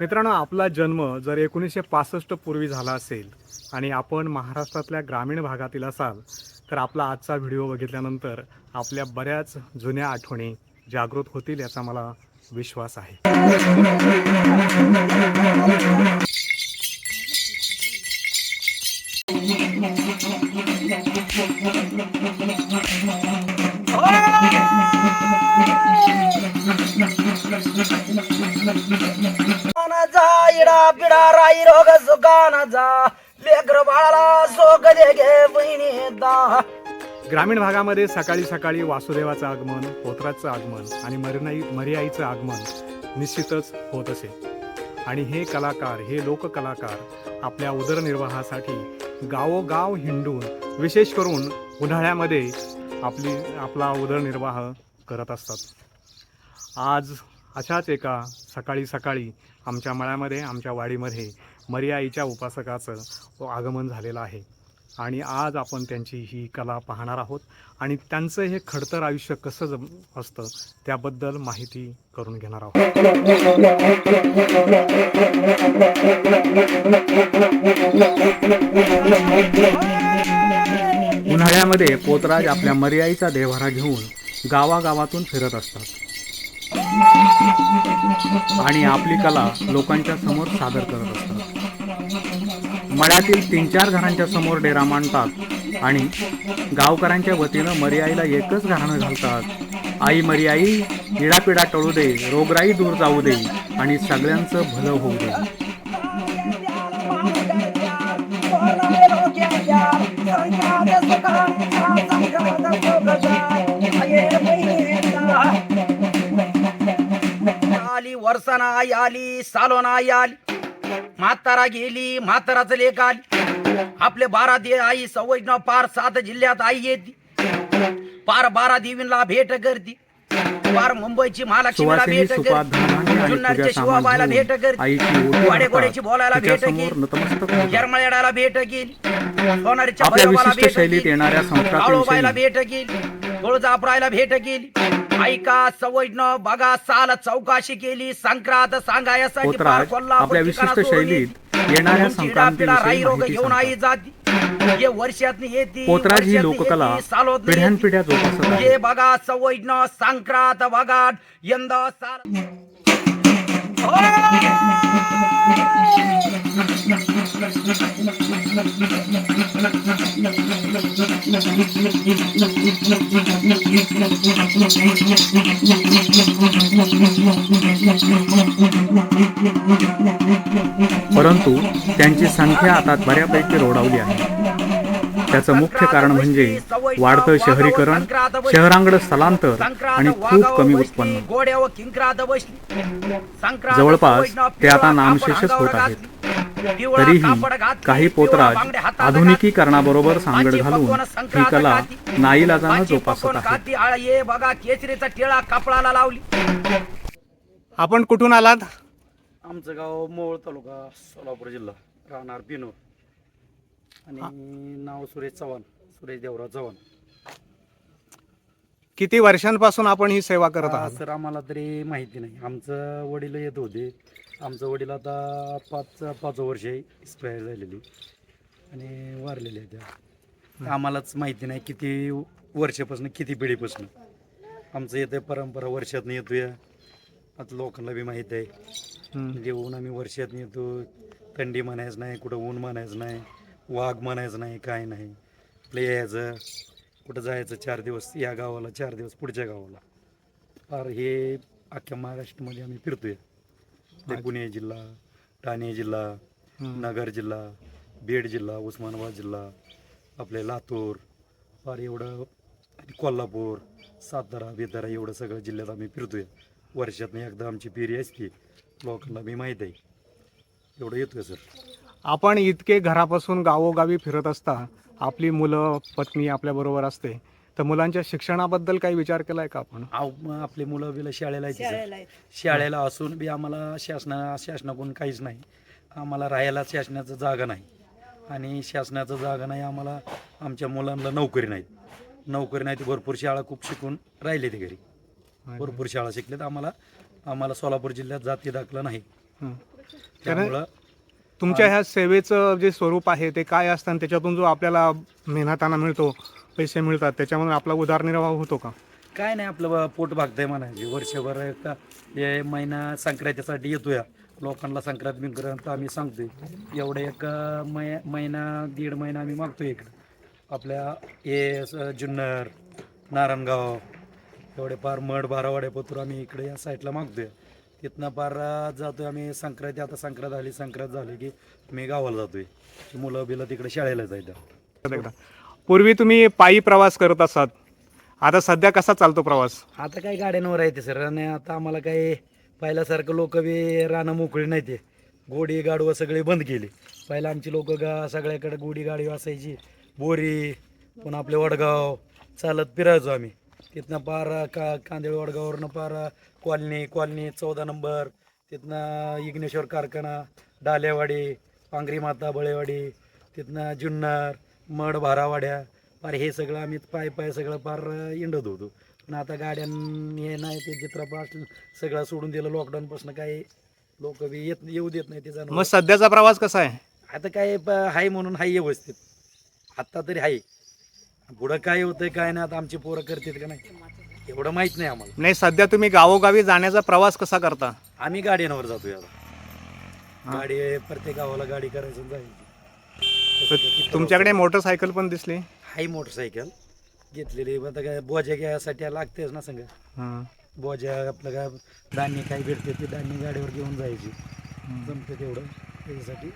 मित्रांनो आपला जन्म जर एकोणीसशे पासष्ट पूर्वी झाला असेल आणि आपण महाराष्ट्रातल्या ग्रामीण भागातील असाल तर आपला आजचा व्हिडिओ बघितल्यानंतर आपल्या बऱ्याच जुन्या आठवणी जागृत होतील याचा मला विश्वास आहे. ना इडा पिडा राई रोग सुकाना जा. लेकर बाळाला सोग दे गे बहिणी दा. ग्रामीण भागामध्ये सकाळी सकाळी वासुदेवाचं आगमन पोत्राचं आगमन आणि मरिनाई मर्याईचं आगमन निश्चितच होत असे. आणि हे कलाकार हे लोककलाकार आपल्या उदरनिर्वाहासाठी गावोगाव हिंडून विशेष करून उन्हाळ्यामध्ये आपली आपला उदरनिर्वाह करत असतात. आज अशाच एका सकाळी सकाळी आमच्या मळ्यामध्ये आमच्या वाडीमध्ये मर्याईच्या उपासकाचं आगमन झालेलं आहे. आणि आज आपण त्यांची ही कला पाहणार आहोत आणि त्यांचं हे खडतर आयुष्य कसं जम असतं त्याबद्दल माहिती करून घेणार आहोत. उन्हाळ्यामध्ये पोतराज आपल्या मर्याईचा देव्हारा घेऊन गावागावातून फिरत असतात. आणि आपली कला लोकांच्या समोर सादर करत असतात. मळ्यातील तीन चार घरांच्या समोर डेरा मांडतात आणि गावकऱ्यांच्या वतीनं मर्याईला एकच घराणं घालतात. आई मर्याई इडापिडा टळू दे रोगराई दूर जाऊ दे आणि सगळ्यांचं भलं होऊ दे. Yeah. वर्षाना आई आली सालोना आई आली. म्हातारा गेली म्हाताराचं लेख आली. आपले बारा दे आई सवय पार सात जिल्ह्यात आई येते. पार बारा देवींना भेट करते पार मुंबईची महालक्ष्मीला भेट करते जुन्नरच्या शिवाबाईला भेट करते वाडेकोड्याची बोलायला भेट केली. यरमळ्याला भेट केली सोनारीच्या भैरवाला भेट केली. काळोबाईला भेट केली तुळजापुरायला भेट केली ऐका सवयनं बघा साल चौकाशी केली संक्रांत सांगायसाठी पार पोतराज कोल्हापूर आपल्या ठिकाणा विशिष्ट. शैलीत येणाऱ्या संक्रांतीविषयी रोग माहिती घेऊन आई सांगतात. जाती ये वर्षात येते पोतराज ही वर्षातनं लोककला येती, सालोतनं येती. पिढ्यानपिढ्या जोपासत आहे ये बघा सवयनं संक्रांत बघा यंदा साल परंतु त्यांची संख्या आता बऱ्यापैकी रोडावली आहे त्याचं मुख्य कारण म्हणजे वाढतं शहरीकरण शहरांकडे स्थलांतर आणि खूप कमी उत्पन्न जवळपास ते आता नामशेषच होत आहेत. तरीही काही पोतराज आधुनिकीकरणाबरोबर सांगड घालून ही कला. नाईलाजानं जोपासत आहे. आपण कुठून आलात? आमचं गाव मोहोळ तालुका सोलापूर जिल्हा. राहणार बिनोर आणि नाव सुरेश चव्हाण सुरेश देवराव चव्हाण. किती वर्षांपासून आपण ही सेवा करत हा, आहात? सर आम्हाला तरी माहिती नाही. आमचं वडील येत होते. आमचं वडील आता पाच पाच वर्ष एक्सपायर झालेली. आणि वारलेले आहे त्या. आम्हालाच माहिती नाही किती वर्षापासून किती पिढीपासून. आमचं येतं परंपरा वर्षातनं येतोय. आता लोकांना बी माहीत आहे. हम्म. जेवून आम्ही वर्षात येतो. थंडी म्हणायचं नाही कुठं ऊन म्हणायचं नाही वाघ म्हणायचं नाही काय नाही. आपलं यायचं कुठं जायचं चार दिवस या गावाला चार दिवस पुढच्या गावाला. फार हे अख्ख्या महाराष्ट्रामध्ये आम्ही फिरतोय. ते पुणे जिल्हा ठाणे जिल्हा. नगर जिल्हा बीड जिल्हा उस्मानाबाद जिल्हा आपले लातूर फार एवढं आणि कोल्हापूर सातारा बेतारा एवढं सगळं जिल्ह्यात आम्ही फिरतोय. वर्षातनं एकदा आमची फेरी असते. लोकांना बी माहीत आहे. एवढं येतोय सर. आपण इतके घरापासून गावोगावी फिरत असता आपली मुलं पत्नी आपल्याबरोबर असते. तर मुलांच्या शिक्षणाबद्दल काही विचार केलाय का आपण? आव आपले मुलं बिलं शाळेला सर. शाळेला असून बी आम्हाला शासना शासनाकडून काहीच नाही. आम्हाला राहायला शासनाचं जागा नाही. आणि शासनाचं जागा नाही आम्हाला आमच्या मुलांना नोकरी नाहीत. नोकरी नाही ती भरपूर शाळा खूप शिकून राहिले ते घरी भरपूर शाळा शिकल्यात आम्हाला आम्हाला सोलापूर जिल्ह्यात जाती दाखला नाही. हं. त्यामुळं तुमच्या ह्या सेवेचं जे स्वरूप आहे ते काय असतं? आणि त्याच्यातून जो आपल्याला मेहनताना मिळतो पैसे मिळतात त्याच्यामधून आपला उदारनिर्वाह होतो का? काय नाही आपलं ब- पोट भागतंय म्हणायचे वर्षभर एक हे महिना संक्रांतीसाठी येतोय. लोकांना संक्रांत बिंक्रांत आम्ही सांगतोय. एवढं एक मै महिना दीड महिना आम्ही मागतोय इकडं. आपल्या हे स- जुन्नर नारायणगाव एवढे पार मड बारावाडे पत्र आम्ही इकडे या साईडला मागतोय. तिथनं पार अं, जातोय आम्ही संक्रांती. आता संक्रांत आली संक्रांत झाली की मी गावाला जातोय. मुलं बिलं तिकडे शाळेला जायचं. एकदा. पूर्वी तुम्ही पायी प्रवास करत असात आता सध्या कसा चालतो प्रवास? आता काय गाड्यांवर आहे ते सर. आणि आता आम्हाला काय पहिल्यासारखं लोक बी रानं मोकळी नाही ते. गोडी गाडवं सगळे बंद केले. पहिला आमची लोक गा सगळ्याकडे गोडी गाडी असायची. बोरी पुन्हा आपले वडगाव चालत फिरायचो आम्ही. तिथनं पार का कांदेळ वडगाववरनं पार कॉलनी कॉलनी चौदा नंबर. तिथनं इग्नेश्वर कारखाना डालेवाडी पांगरी माता बळेवाडी. तिथनं जुन्नर मड भारावाड्या पार हे सगळं आम्ही पाय पाय सगळं पार इंडत होतो. पण आता गाड्यां हे नाही ते चित्रपास सगळं सोडून दिलं लॉकडाऊनपासून काय लोक बी येत येऊ देत नाही ते मग सध्याचा प्रवास कसा आहे? आता काय प- हाय म्हणून हाय व्यवस्थित. आत्ता तरी हाय. पुढं काय होतंय काय नाही आता आमची पोरं करतात का नाही एवढं माहीत नाही आम्हाला. नाही सध्या तुम्ही गावोगावी जाण्याचा प्रवास कसा करता? आम्ही गाडीवर जातोय आता. गाडी प्रत्येक गावाला गाडी करायचं आणि जायचं. किती तुमच्याकडे मोटरसायकल पण दिसली? हाय मोटरसायकल. घेतलेली आता काय बोजा घ्यायसाठी लागतेच ना संग. हां बोजा आपलं काय धान्य काही भेटते ते धान्य गाडीवर घेऊन जायची. जमते तेवढं. त्याच्यासाठी